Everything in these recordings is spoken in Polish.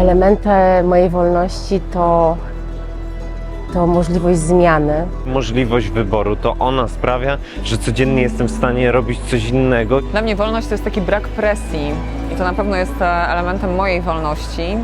Elementem mojej wolności to, to możliwość zmiany. Możliwość wyboru to ona sprawia, że codziennie jestem w stanie robić coś innego. Dla mnie wolność to jest taki brak presji i to na pewno jest e, elementem mojej wolności.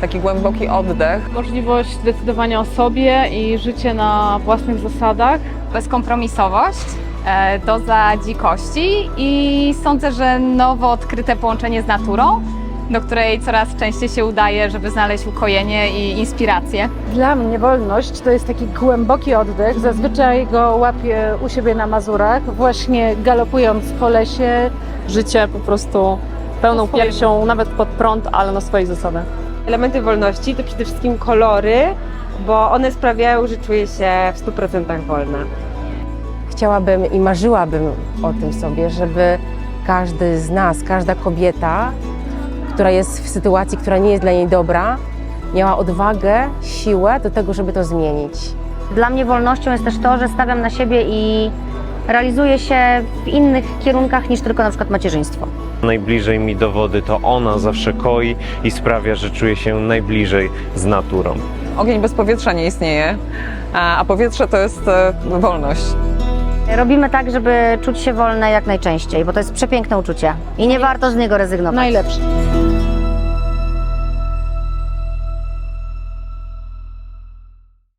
Taki głęboki oddech. możliwość decydowania o sobie i życie na własnych zasadach. bezkompromisowość, e, doza dzikości i sądzę, że nowo odkryte połączenie z naturą, do której coraz częściej się udaje, żeby znaleźć ukojenie i inspirację. Dla mnie wolność to jest taki głęboki oddech. Zazwyczaj go łapię u siebie na Mazurach, właśnie galopując po lesie. Życie po prostu pełną piersią, nawet pod prąd, ale na swoich zasadach. Elementy wolności to przede wszystkim kolory, bo one sprawiają, że czuję się w 100% wolna. Chciałabym i marzyłabym o tym sobie, żeby każdy z nas, każda kobieta, która jest w sytuacji, która nie jest dla niej dobra, miała odwagę, siłę do tego, żeby to zmienić. Dla mnie wolnością jest też to, że stawiam na siebie i realizuję się w innych kierunkach niż tylko na przykład macierzyństwo. Najbliżej mi do wody to ona zawsze koi i sprawia, że czuję się najbliżej z naturą. Ogień bez powietrza nie istnieje, a powietrze to jest e, wolność. Robimy tak, żeby czuć się wolne jak najczęściej, bo to jest przepiękne uczucie i nie warto z niego rezygnować. Najlepsze.